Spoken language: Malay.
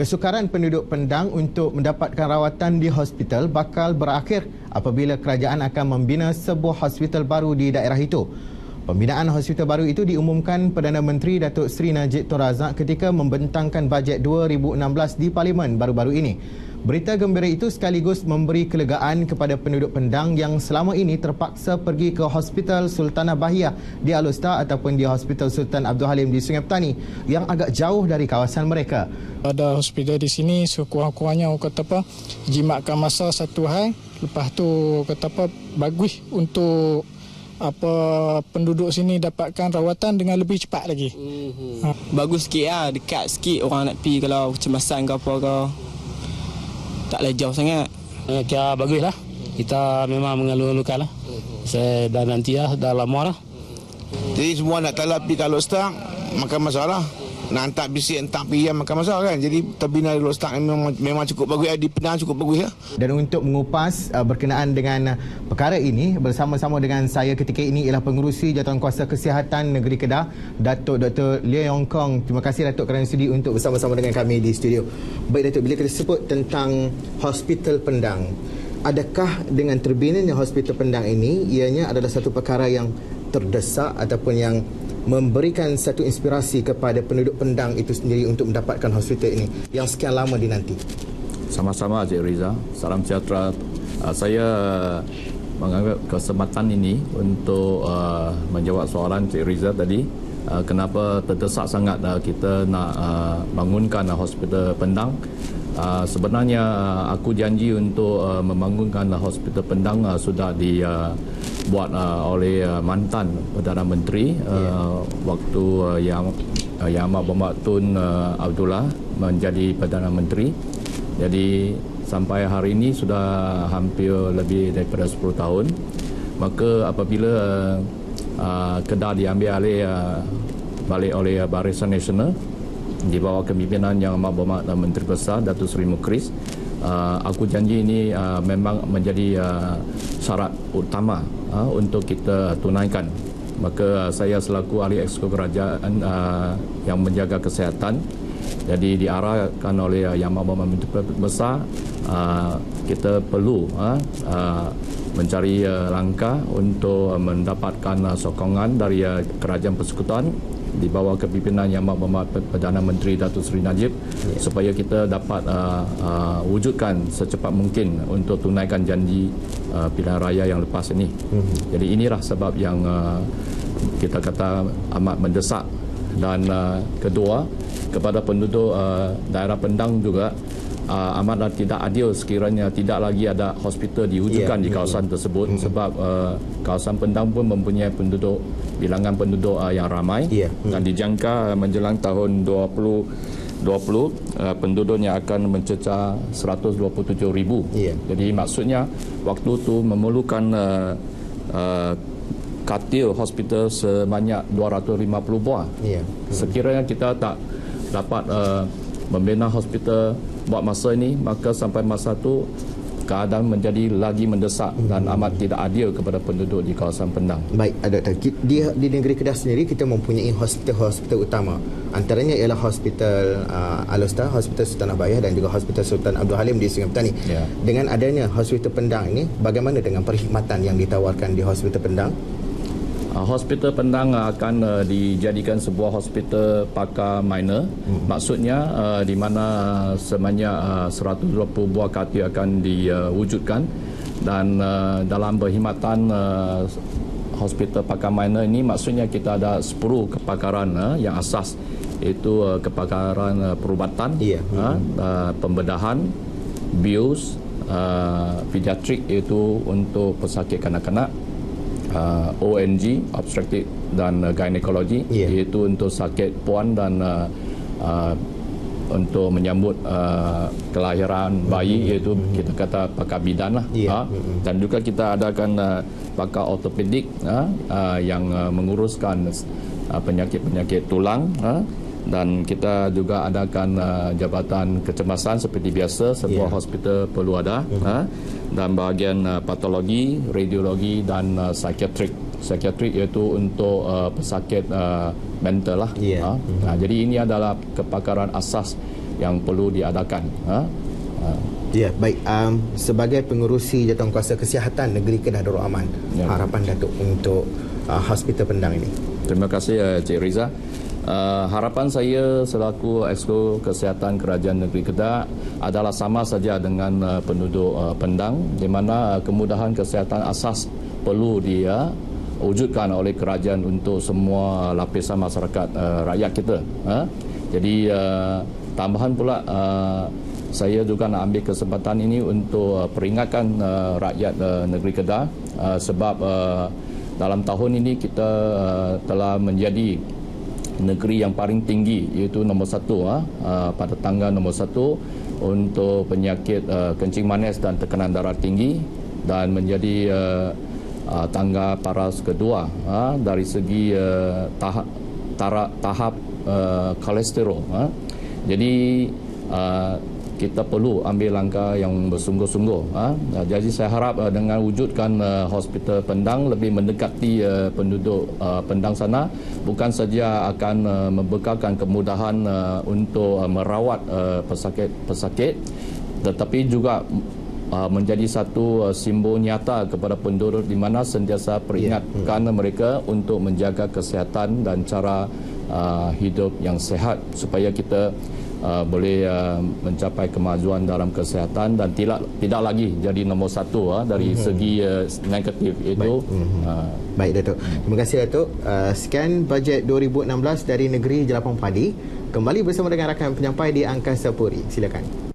Kesukaran penduduk Pendang untuk mendapatkan rawatan di hospital bakal berakhir apabila kerajaan akan membina sebuah hospital baru di daerah itu. Pembinaan hospital baru itu diumumkan Perdana Menteri Datuk Seri Najib Tun Razak ketika membentangkan bajet 2016 di Parlimen baru-baru ini. Berita gembira itu sekaligus memberi kelegaan kepada penduduk Pendang yang selama ini terpaksa pergi ke Hospital Sultanah Bahiyah di Alustar ataupun di Hospital Sultan Abdul Halim di Sungai Petani yang agak jauh dari kawasan mereka. Ada hospital di sini sekurang-kurangnya orang kata apa jimatkan masa satu hari lepas tu kata apa bagus untuk apa penduduk sini dapatkan rawatan dengan lebih cepat lagi. Mm-hmm. Ha. Bagus sikit lah, dekat sikit orang nak pergi kalau kecemasan ke apa ke tak boleh jauh sangat. Eh, kira bagus lah. Kita memang mengeluh-elukan lah. Saya dah nanti lah, dah lama lah. Jadi semua nak talap pergi kalau start, makan masalah. Nak hantar bisik, hantar PM makan masalah kan. Jadi terbina di start memang, memang cukup bagus. Di Penang cukup bagus ya. Dan untuk mengupas uh, berkenaan dengan perkara ini, bersama-sama dengan saya ketika ini ialah pengurusi Jawatankuasa Kesihatan Negeri Kedah, Datuk Dr. Lia Yong Kong. Terima kasih Datuk kerana sudi untuk bersama-sama dengan kami di studio. Baik Datuk, bila kita sebut tentang Hospital Pendang, adakah dengan terbinanya Hospital Pendang ini, ianya adalah satu perkara yang terdesak ataupun yang memberikan satu inspirasi kepada penduduk Pendang itu sendiri untuk mendapatkan hospital ini yang sekian lama dinanti. Sama-sama Encik Riza. Salam sejahtera. Uh, saya menganggap kesempatan ini untuk uh, menjawab soalan Encik Riza tadi. Uh, kenapa terdesak sangat uh, kita nak uh, bangunkan uh, hospital Pendang? Uh, sebenarnya uh, aku janji untuk uh, membangunkan uh, hospital Pendang uh, sudah di uh, uh, oleh uh, mantan Perdana Menteri uh, yeah. waktu uh, yang uh, Yang Amat Berhormat Tun uh, Abdullah menjadi Perdana Menteri. Jadi sampai hari ini sudah hampir lebih daripada 10 tahun. Maka apabila uh, uh, Kedah diambil alih uh, balik oleh Barisan Nasional di bawah kepimpinan Yang Amat Berhormat Menteri Besar Datuk Seri Mukris uh, aku janji ini uh, memang menjadi uh, syarat utama uh, untuk kita tunaikan. Maka uh, saya selaku ahli eksekutif kerajaan uh, yang menjaga kesihatan jadi diarahkan oleh uh, Yang Maha Menteri Besar uh, kita perlu uh, uh, mencari uh, langkah untuk uh, mendapatkan uh, sokongan dari uh, kerajaan persekutuan di bawah kepimpinan Yang Maha Perdana Menteri Datuk Seri Najib yeah. supaya kita dapat uh, uh, wujudkan secepat mungkin untuk tunaikan janji uh, pilihan raya yang lepas ini. Mm-hmm. Jadi inilah sebab yang uh, kita kata amat mendesak dan uh, kedua kepada penduduk uh, daerah Pendang juga uh, amatlah tidak adil sekiranya tidak lagi ada hospital diwujudkan yeah. di kawasan tersebut mm-hmm. sebab uh, kawasan Pendang pun mempunyai penduduk bilangan penduduk uh, yang ramai yeah. mm-hmm. dan dijangka uh, menjelang tahun 20 20 uh, penduduknya akan mencecah 127 ribu. Yeah. Jadi maksudnya waktu itu memerlukan uh, uh, katil hospital sebanyak 250 buah. Yeah. Sekiranya kita tak dapat uh, membina hospital buat masa ini maka sampai masa itu keadaan menjadi lagi mendesak hmm. dan amat tidak adil kepada penduduk di kawasan Pendang. Baik, Doktor. Di, di negeri Kedah sendiri kita mempunyai hospital-hospital utama. Antaranya ialah Hospital uh, Alustar, Hospital Sultan Abaya dan juga Hospital Sultan Abdul Halim di Sungai Petani. Ya. Dengan adanya Hospital Pendang ini, bagaimana dengan perkhidmatan yang ditawarkan di Hospital Pendang? Uh, hospital Pendang akan uh, dijadikan sebuah hospital pakar minor. Hmm. Maksudnya uh, di mana sebanyak uh, 120 buah katil akan diwujudkan dan uh, dalam perkhidmatan uh, hospital pakar minor ini maksudnya kita ada 10 kepakaran uh, yang asas iaitu uh, kepakaran uh, perubatan, yeah. uh, uh, pembedahan, bios, uh, pediatrik iaitu untuk pesakit kanak-kanak uh, ONG obstetric dan uh, gynecology yeah. iaitu untuk sakit puan dan uh, uh, untuk menyambut uh, kelahiran bayi mm-hmm. iaitu mm-hmm. kita kata pakar bidan lah yeah. uh, mm-hmm. dan juga kita adakan uh, pakar ortopedik uh, uh, yang uh, menguruskan uh, penyakit-penyakit tulang uh, dan kita juga adakan uh, jabatan kecemasan seperti biasa sebuah yeah. hospital perlu ada mm-hmm. uh, dan bahagian uh, patologi, radiologi dan uh, psikiatrik. Psikiatrik iaitu untuk uh, pesakit uh, mental lah. Yeah. Uh, mm-hmm. uh, jadi ini adalah kepakaran asas yang perlu diadakan. Ha? Ha. Ya, baik. Um, sebagai pengurusi Jawatankuasa Kesihatan Negeri Kedah Darul Aman, Ya. harapan Datuk untuk uh, Hospital Pendang ini. Terima kasih uh, Cik Riza. Uh, harapan saya selaku Exco Kesihatan Kerajaan Negeri Kedah adalah sama saja dengan uh, penduduk uh, Pendang di mana uh, kemudahan kesihatan asas perlu dia wujudkan oleh kerajaan untuk semua lapisan masyarakat uh, rakyat kita. Ha? Jadi uh, tambahan pula uh, saya juga nak ambil kesempatan ini untuk uh, peringatkan uh, rakyat uh, negeri Kedah uh, sebab uh, dalam tahun ini kita uh, telah menjadi negeri yang paling tinggi iaitu nombor satu uh, pada tangga nombor satu untuk penyakit uh, kencing manis dan tekanan darah tinggi dan menjadi uh, uh, tangga paras kedua uh, dari segi uh, tahap tahap, uh, kolesterol. Uh. Jadi uh, kita perlu ambil langkah yang bersungguh-sungguh. Ha? Jadi saya harap uh, dengan wujudkan uh, hospital Pendang lebih mendekati uh, penduduk uh, Pendang sana bukan saja akan uh, membekalkan kemudahan uh, untuk uh, merawat uh, pesakit-pesakit tetapi juga uh, menjadi satu uh, simbol nyata kepada penduduk di mana sentiasa peringatkan mereka untuk menjaga kesihatan dan cara uh, hidup yang sehat supaya kita uh, boleh uh, mencapai kemajuan dalam kesihatan dan tidak tidak lagi jadi nombor satu uh, dari segi uh, negatif itu uh, Baik Datuk. Terima kasih Datuk. Uh, sekian bajet 2016 dari Negeri Jelapang Padi. Kembali bersama dengan rakan penyampai di Angkasa Puri. Silakan.